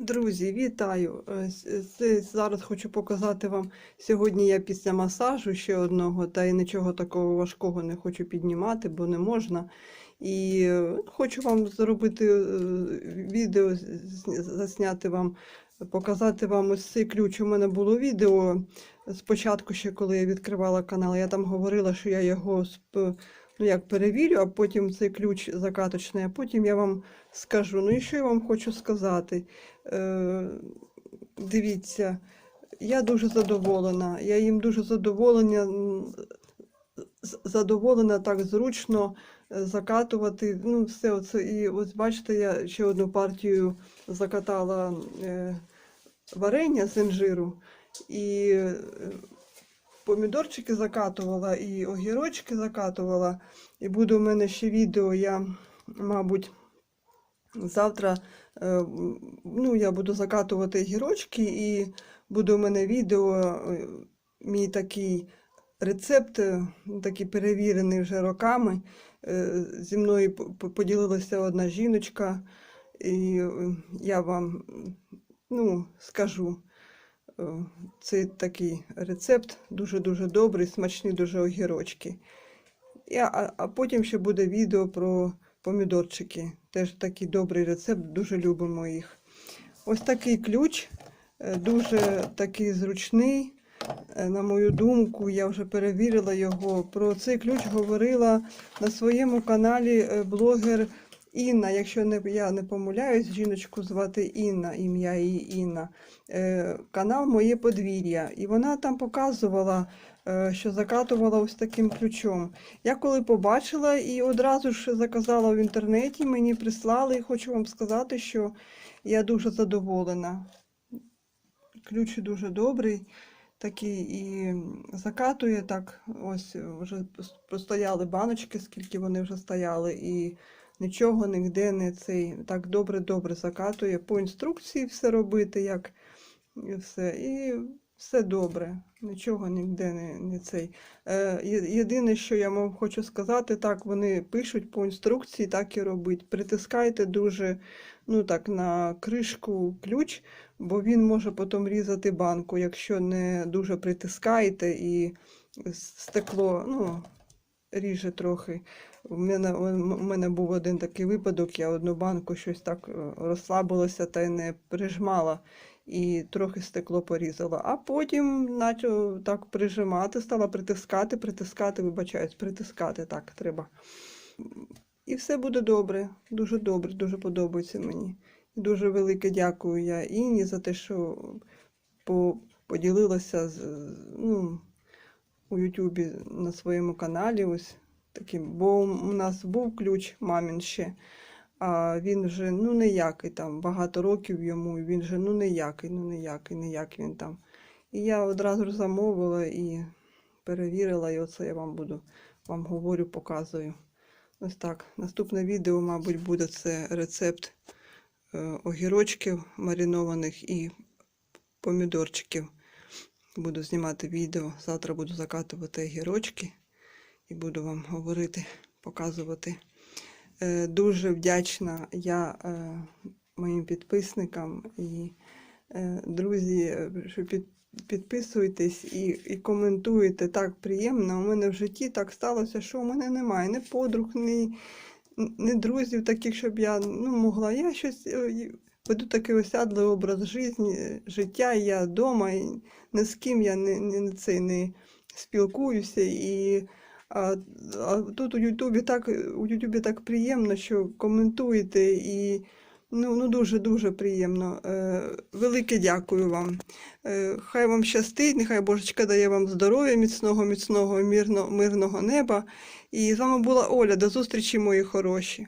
Друзі, вітаю! Е, Зараз хочу показати вам. Сьогодні я після масажу ще одного, та й нічого такого важкого не хочу піднімати, бо не можна. І е, хочу вам зробити е, відео, засняти вам, показати вам ось цей ключ. У мене було відео спочатку, ще коли я відкривала канал. Я там говорила, що я його як перевірю, а потім цей ключ закаточний, а потім я вам скажу. Ну і що я вам хочу сказати? Е, дивіться, я дуже задоволена. Я їм дуже задоволена, задоволена так зручно е, закатувати. Ну, все оце. І ось бачите, я ще одну партію закатала е, варення з інжиру. І е, помідорчики закатувала, і огірочки закатувала. І буде у мене ще відео, я, мабуть, завтра е, ну, я буду закатувати гірочки, і буде у мене відео, е, мій такий рецепт, е, такий перевірений вже роками. Зі мною по- по- поділилася одна жіночка, і я вам ну, скажу. Е, Це такий рецепт, дуже-дуже добрий, смачні дуже огірочки. І, а, а потім ще буде відео про помідорчики. Теж такий добрий рецепт, дуже любимо їх. Ось такий ключ, е, дуже такий зручний. Е, На мою думку, я вже перевірила його. Про цей ключ говорила на своєму каналі блогер Інна. Якщо не, я не помиляюсь, жіночку звати Інна, ім'я її Інна. Е, Канал Моє подвір'я. І вона там показувала, е, що закатувала ось таким ключом. Я коли побачила і одразу ж заказала в інтернеті, мені прислали, і хочу вам сказати, що я дуже задоволена. Ключ дуже добрий, такий і закатує так. Ось вже простояли баночки, скільки вони вже стояли, і нічого ніде не цей так добре-добре закатує. По інструкції все робити, як і все. І все добре. Нічого ніде не, не цей. Е, єдине, що я вам хочу сказати, так вони пишуть по інструкції, так і робить. Притискайте дуже ну так, на кришку ключ, бо він може потім різати банку, якщо не дуже притискаєте і стекло ну, ріже трохи. У мене, у мене був один такий випадок, я одну банку щось так е, розслабилася та й не прижмала і трохи стекло порізала. А потім почав так прижимати, стала притискати, притискати, вибачаюсь, притискати так треба. І все буде добре, дуже добре, дуже подобається мені. Дуже велике дякую я Інні за те, що по, поділилася з, ну, у Ютубі на своєму каналі. Ось таким. Бо у нас був ключ мамін ще, а він вже ну ніякий там, багато років йому, і він вже ну ніякий, ну ніякий, ніякий він там. І я одразу замовила і перевірила, і оце я вам буду вам говорю, показую. Ось так. Наступне відео, мабуть, буде це рецепт е, огірочків маринованих і помідорчиків. Буду знімати відео. Завтра буду закатувати огірочки і буду вам говорити, показувати. Е, Дуже вдячна я е, моїм підписникам і е, друзі, е, що під, підписуєтесь і, і коментуєте. Так приємно. У мене в житті так сталося, що у мене немає ні подруг, ні, ні друзів таких, щоб я ну, могла. Я щось веду такий осядлий образ житті, життя, я вдома, і ні з ким я не, не, не, цей, не спілкуюся. І, а, а тут у Ютубі так, у Ютубі так приємно, що коментуєте і ну, ну дуже-дуже приємно. Е, велике дякую вам. Е, хай вам щастить, нехай Божечка дає вам здоров'я, міцного, міцного, мирно, мирного неба. І з вами була Оля. До зустрічі, мої хороші.